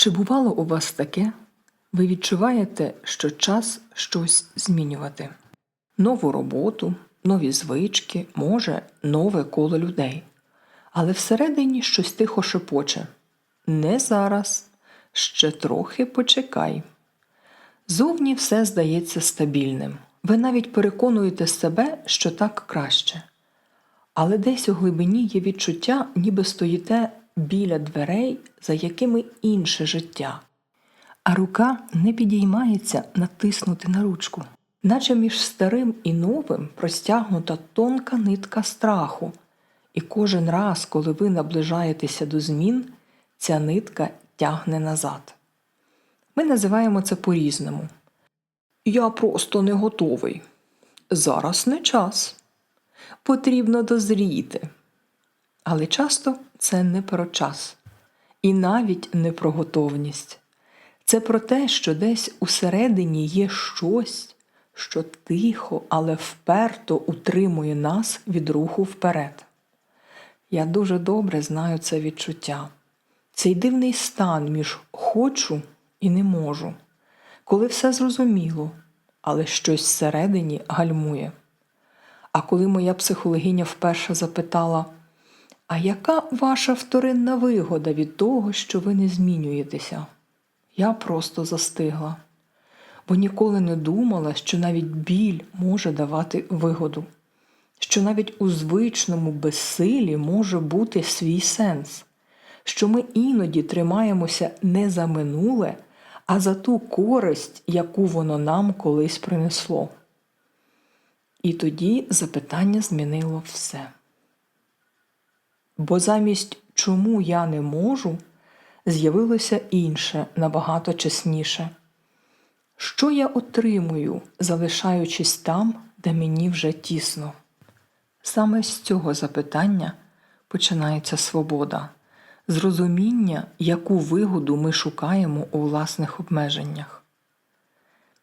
Чи бувало у вас таке? Ви відчуваєте, що час щось змінювати? Нову роботу, нові звички, може, нове коло людей. Але всередині щось тихо шепоче. Не зараз, ще трохи почекай. Зовні все здається стабільним. Ви навіть переконуєте себе, що так краще. Але десь у глибині є відчуття, ніби стоїте біля дверей, за якими інше життя. А рука не підіймається натиснути на ручку, наче між старим і новим простягнута тонка нитка страху, і кожен раз, коли ви наближаєтеся до змін, ця нитка тягне назад. Ми називаємо це по-різному. Я просто не готовий. Зараз не час. Потрібно дозріти. Але часто це не про час і навіть не про готовність. Це про те, що десь усередині є щось, що тихо, але вперто утримує нас від руху вперед. Я дуже добре знаю це відчуття, цей дивний стан між хочу і не можу, коли все зрозуміло, але щось всередині гальмує. А коли моя психологиня вперше запитала, а яка ваша вторинна вигода від того, що ви не змінюєтеся? Я просто застигла, бо ніколи не думала, що навіть біль може давати вигоду, що навіть у звичному безсилі може бути свій сенс, що ми іноді тримаємося не за минуле, а за ту користь, яку воно нам колись принесло. І тоді запитання змінило все. Бо замість чому я не можу, з'явилося інше, набагато чесніше. Що я отримую, залишаючись там, де мені вже тісно? Саме з цього запитання починається свобода, зрозуміння, яку вигоду ми шукаємо у власних обмеженнях.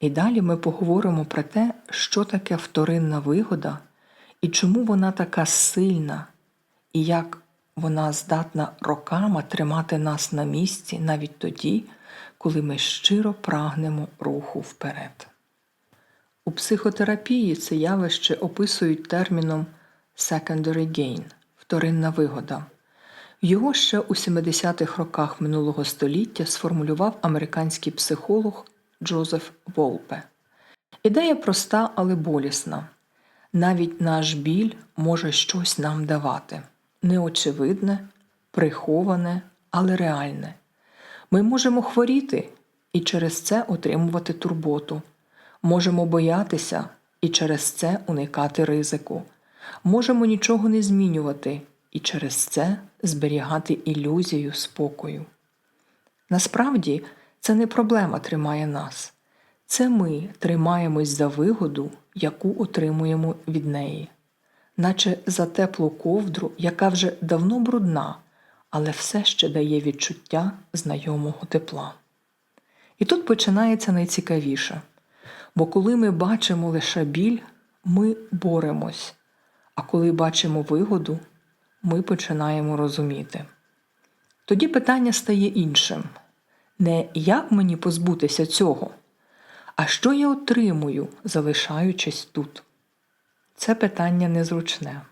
І далі ми поговоримо про те, що таке вторинна вигода і чому вона така сильна, і як вона здатна роками тримати нас на місці навіть тоді, коли ми щиро прагнемо руху вперед. У психотерапії це явище описують терміном secondary gain вторинна вигода. Його ще у 70-х роках минулого століття сформулював американський психолог Джозеф Волпе. Ідея проста, але болісна. Навіть наш біль може щось нам давати неочевидне, приховане, але реальне. Ми можемо хворіти і через це отримувати турботу, можемо боятися і через це уникати ризику, можемо нічого не змінювати і через це зберігати ілюзію спокою. Насправді, це не проблема тримає нас, це ми тримаємось за вигоду, яку отримуємо від неї наче за теплу ковдру, яка вже давно брудна, але все ще дає відчуття знайомого тепла. І тут починається найцікавіше, бо коли ми бачимо лише біль, ми боремось, а коли бачимо вигоду, ми починаємо розуміти. Тоді питання стає іншим не як мені позбутися цього, а що я отримую, залишаючись тут. Це питання незручне,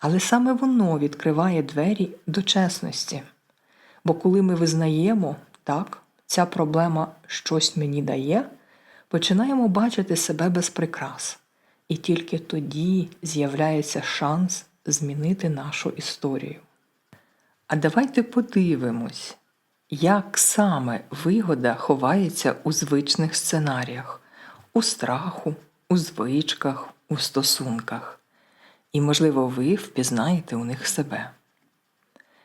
але саме воно відкриває двері до чесності. Бо коли ми визнаємо, так, ця проблема щось мені дає, починаємо бачити себе без прикрас, і тільки тоді з'являється шанс змінити нашу історію. А давайте подивимось, як саме вигода ховається у звичних сценаріях, у страху, у звичках, у стосунках, і, можливо, ви впізнаєте у них себе.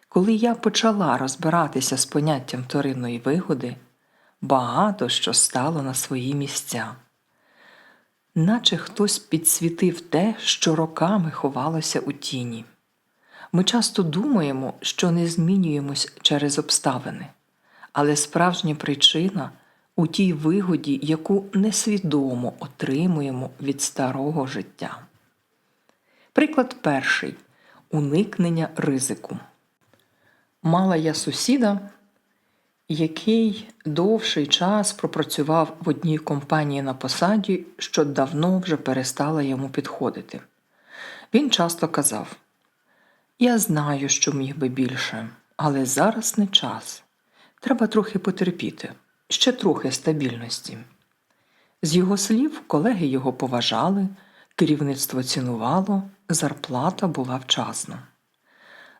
Коли я почала розбиратися з поняттям вторинної вигоди, багато що стало на свої місця, наче хтось підсвітив те, що роками ховалося у тіні. Ми часто думаємо, що не змінюємось через обставини, але справжня причина у тій вигоді, яку несвідомо отримуємо від старого життя. Приклад перший уникнення ризику. Мала я сусіда, який довший час пропрацював в одній компанії на посаді, що давно вже перестала йому підходити. Він часто казав: Я знаю, що міг би більше, але зараз не час. Треба трохи потерпіти, ще трохи стабільності. З його слів, колеги його поважали, керівництво цінувало, зарплата була вчасна.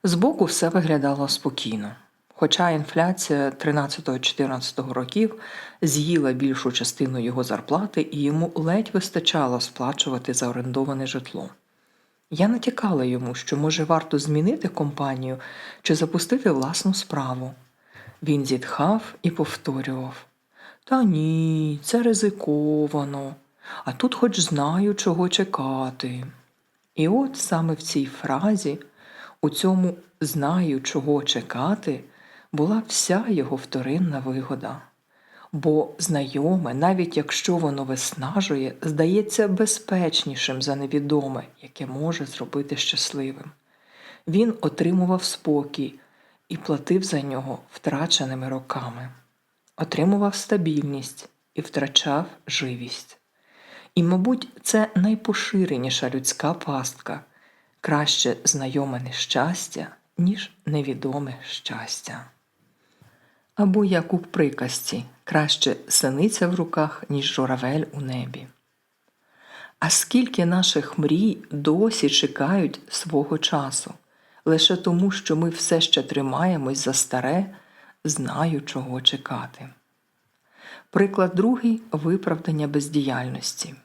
Збоку все виглядало спокійно. Хоча інфляція 13-14 років з'їла більшу частину його зарплати і йому ледь вистачало сплачувати за орендоване житло. Я натякала йому, що може варто змінити компанію чи запустити власну справу. Він зітхав і повторював: Та ні, це ризиковано, а тут хоч знаю, чого чекати. І от саме в цій фразі, у цьому знаю, чого чекати, була вся його вторинна вигода. Бо знайоме, навіть якщо воно виснажує, здається безпечнішим за невідоме, яке може зробити щасливим. Він отримував спокій і платив за нього втраченими роками, отримував стабільність і втрачав живість. І, мабуть, це найпоширеніша людська пастка краще знайоме нещастя, ніж невідоме щастя. Або як у приказці краще синиця в руках, ніж журавель у небі. А скільки наших мрій досі чекають свого часу, лише тому, що ми все ще тримаємось за старе, знаю, чого чекати. Приклад другий виправдання бездіяльності.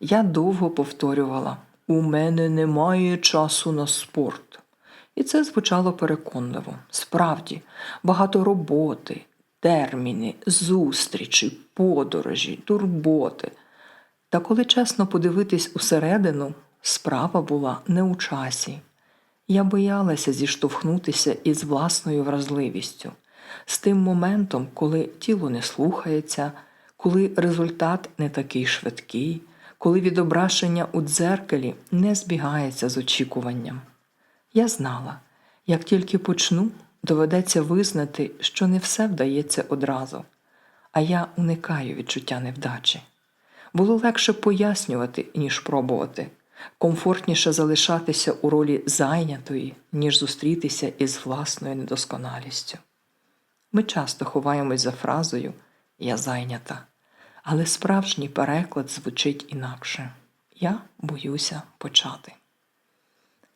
Я довго повторювала: у мене немає часу на спорт. І це звучало переконливо. Справді, багато роботи, терміни, зустрічі, подорожі, турботи. Та коли чесно подивитись усередину, справа була не у часі. Я боялася зіштовхнутися із власною вразливістю, з тим моментом, коли тіло не слухається, коли результат не такий швидкий, коли відображення у дзеркалі не збігається з очікуванням. Я знала, як тільки почну, доведеться визнати, що не все вдається одразу, а я уникаю відчуття невдачі. Було легше пояснювати, ніж пробувати, комфортніше залишатися у ролі зайнятої, ніж зустрітися із власною недосконалістю. Ми часто ховаємось за фразою Я зайнята, але справжній переклад звучить інакше Я боюся почати.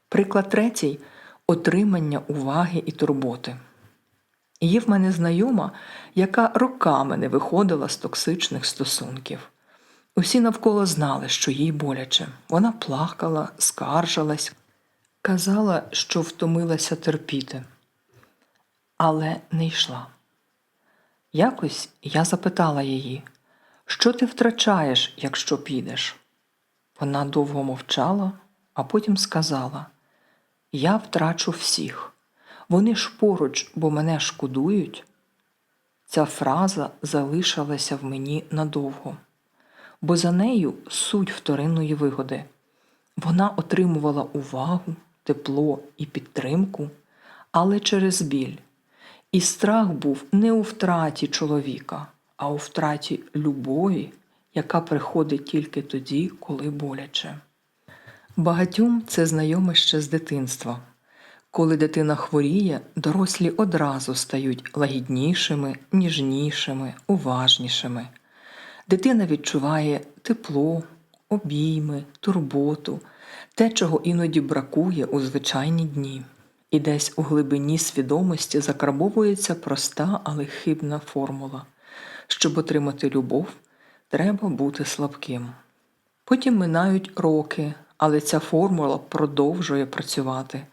Приклад третій отримання уваги і турботи. Є в мене знайома, яка роками не виходила з токсичних стосунків. Усі навколо знали, що їй боляче. Вона плакала, скаржилась, казала, що втомилася терпіти, але не йшла. Якось я запитала її, що ти втрачаєш, якщо підеш? Вона довго мовчала, а потім сказала Я втрачу всіх. Вони ж поруч, бо мене шкодують. Ця фраза залишилася в мені надовго, бо за нею суть вторинної вигоди. Вона отримувала увагу, тепло і підтримку, але через біль. І страх був не у втраті чоловіка, а у втраті любові, яка приходить тільки тоді, коли боляче. Багатьом це знайоме ще з дитинства. Коли дитина хворіє, дорослі одразу стають лагіднішими, ніжнішими, уважнішими. Дитина відчуває тепло, обійми, турботу, те, чого іноді бракує у звичайні дні. І десь у глибині свідомості закарбовується проста, але хибна формула. Щоб отримати любов, треба бути слабким. Потім минають роки, але ця формула продовжує працювати.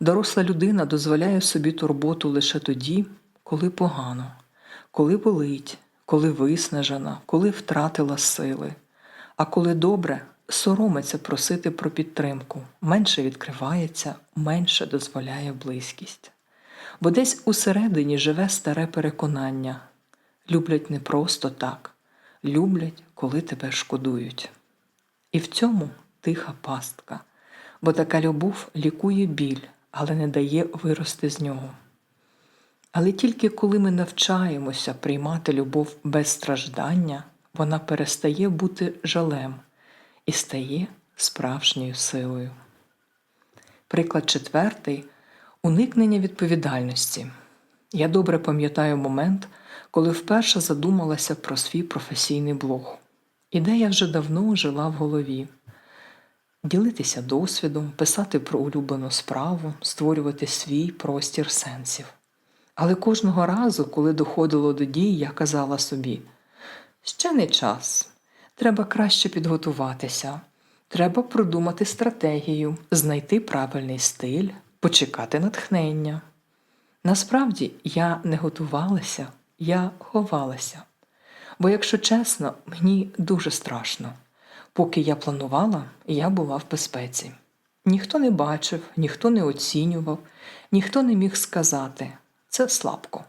Доросла людина дозволяє собі турботу лише тоді, коли погано, коли болить, коли виснажена, коли втратила сили. А коли добре, соромиться просити про підтримку, менше відкривається, менше дозволяє близькість. Бо десь усередині живе старе переконання люблять не просто так, люблять, коли тебе шкодують. І в цьому тиха пастка, бо така любов лікує біль, але не дає вирости з нього. Але тільки коли ми навчаємося приймати любов без страждання, вона перестає бути жалем і стає справжньою силою. Приклад четвертий уникнення відповідальності. Я добре пам'ятаю момент, коли вперше задумалася про свій професійний блог. Ідея вже давно жила в голові. Ділитися досвідом, писати про улюблену справу, створювати свій простір сенсів. Але кожного разу, коли доходило до дій, я казала собі: ще не час, треба краще підготуватися, треба продумати стратегію, знайти правильний стиль, почекати натхнення. Насправді я не готувалася, я ховалася. Бо, якщо чесно, мені дуже страшно. Поки я планувала, я була в безпеці. Ніхто не бачив, ніхто не оцінював, ніхто не міг сказати це слабко.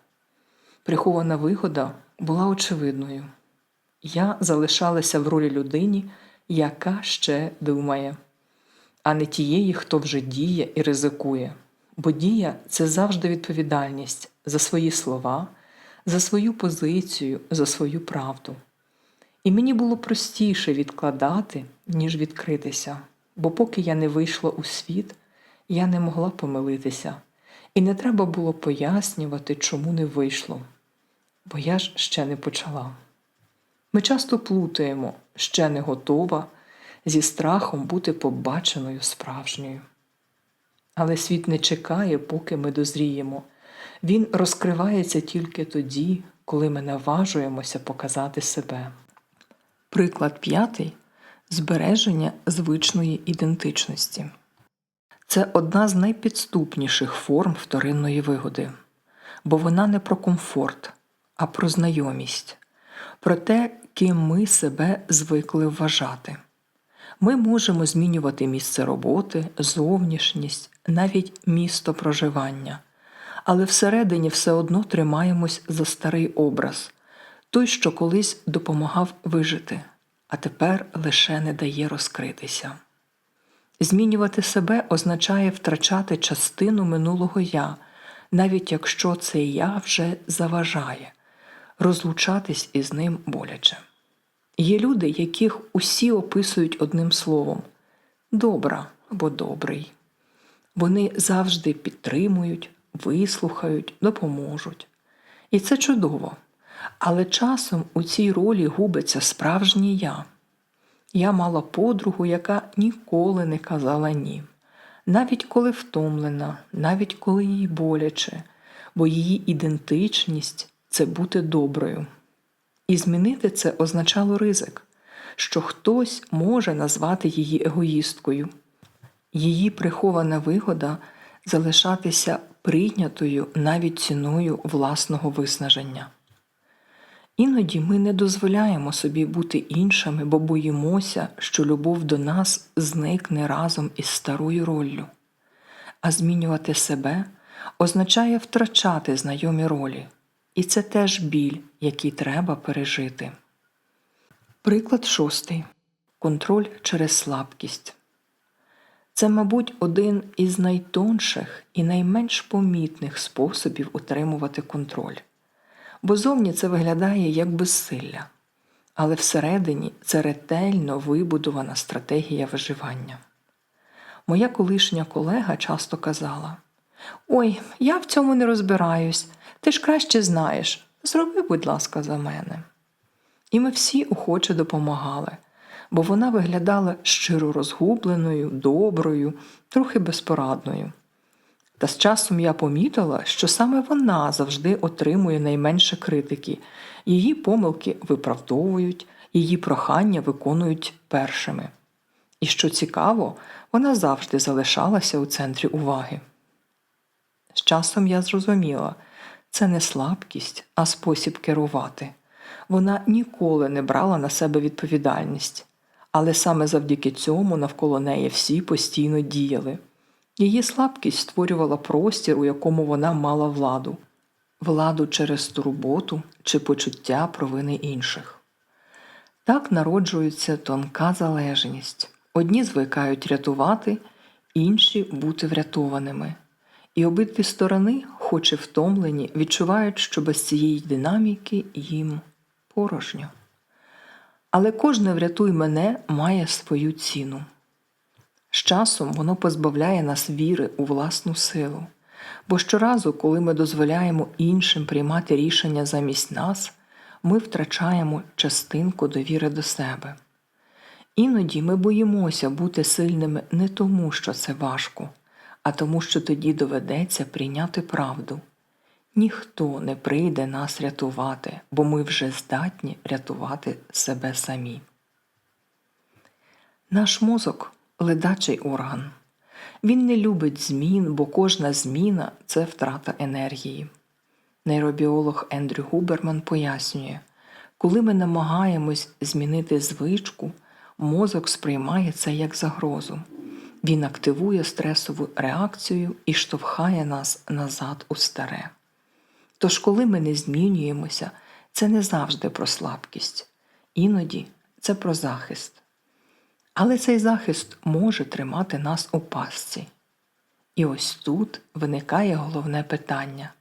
Прихована вигода була очевидною. Я залишалася в ролі людині, яка ще думає, а не тієї, хто вже діє і ризикує. Бо дія це завжди відповідальність за свої слова, за свою позицію, за свою правду. І мені було простіше відкладати, ніж відкритися, бо поки я не вийшла у світ, я не могла помилитися, і не треба було пояснювати, чому не вийшло, бо я ж ще не почала. Ми часто плутаємо ще не готова зі страхом бути побаченою справжньою. Але світ не чекає, поки ми дозріємо. Він розкривається тільки тоді, коли ми наважуємося показати себе. Приклад п'ятий збереження звичної ідентичності. Це одна з найпідступніших форм вторинної вигоди, бо вона не про комфорт, а про знайомість, про те, ким ми себе звикли вважати. Ми можемо змінювати місце роботи, зовнішність, навіть місто проживання, але всередині все одно тримаємось за старий образ, той, що колись допомагав вижити, а тепер лише не дає розкритися. Змінювати себе означає втрачати частину минулого я, навіть якщо це я вже заважає, розлучатись із ним боляче. Є люди, яких усі описують одним словом добра або добрий. Вони завжди підтримують, вислухають, допоможуть. І це чудово. Але часом у цій ролі губиться справжнє я. Я мала подругу, яка ніколи не казала ні, навіть коли втомлена, навіть коли їй боляче, бо її ідентичність це бути доброю. І змінити це означало ризик, що хтось може назвати її егоїсткою, її прихована вигода залишатися прийнятою навіть ціною власного виснаження. Іноді ми не дозволяємо собі бути іншими, бо боїмося, що любов до нас зникне разом із старою роллю. А змінювати себе означає втрачати знайомі ролі, і це теж біль, який треба пережити. Приклад шостий контроль через слабкість. Це, мабуть, один із найтонших і найменш помітних способів утримувати контроль бо зовні це виглядає як безсилля, але всередині це ретельно вибудована стратегія виживання. Моя колишня колега часто казала: Ой, я в цьому не розбираюсь, ти ж краще знаєш. Зроби, будь ласка, за мене. І ми всі охоче допомагали, бо вона виглядала щиро розгубленою, доброю, трохи безпорадною. Та з часом я помітила, що саме вона завжди отримує найменше критики, її помилки виправдовують, її прохання виконують першими. І що цікаво, вона завжди залишалася у центрі уваги. З часом я зрозуміла, це не слабкість, а спосіб керувати. Вона ніколи не брала на себе відповідальність, але саме завдяки цьому навколо неї всі постійно діяли. Її слабкість створювала простір, у якому вона мала владу, владу через турботу чи почуття провини інших. Так народжується тонка залежність. Одні звикають рятувати, інші бути врятованими. І обидві сторони хоч і втомлені, відчувають, що без цієї динаміки їм порожньо. Але кожне врятуй мене має свою ціну. З часом воно позбавляє нас віри у власну силу, бо щоразу, коли ми дозволяємо іншим приймати рішення замість нас, ми втрачаємо частинку довіри до себе. Іноді ми боїмося бути сильними не тому, що це важко, а тому, що тоді доведеться прийняти правду. Ніхто не прийде нас рятувати, бо ми вже здатні рятувати себе самі. Наш мозок ледачий орган. Він не любить змін, бо кожна зміна це втрата енергії. Нейробіолог Ендрю Губерман пояснює, коли ми намагаємось змінити звичку, мозок сприймає це як загрозу. Він активує стресову реакцію і штовхає нас назад у старе. Тож, коли ми не змінюємося, це не завжди про слабкість, іноді це про захист. Але цей захист може тримати нас у пастці. І ось тут виникає головне питання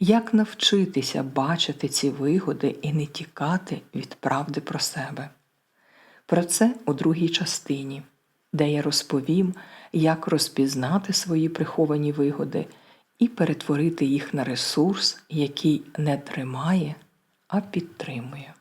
як навчитися бачити ці вигоди і не тікати від правди про себе? Про це у другій частині, де я розповім, як розпізнати свої приховані вигоди і перетворити їх на ресурс, який не тримає, а підтримує.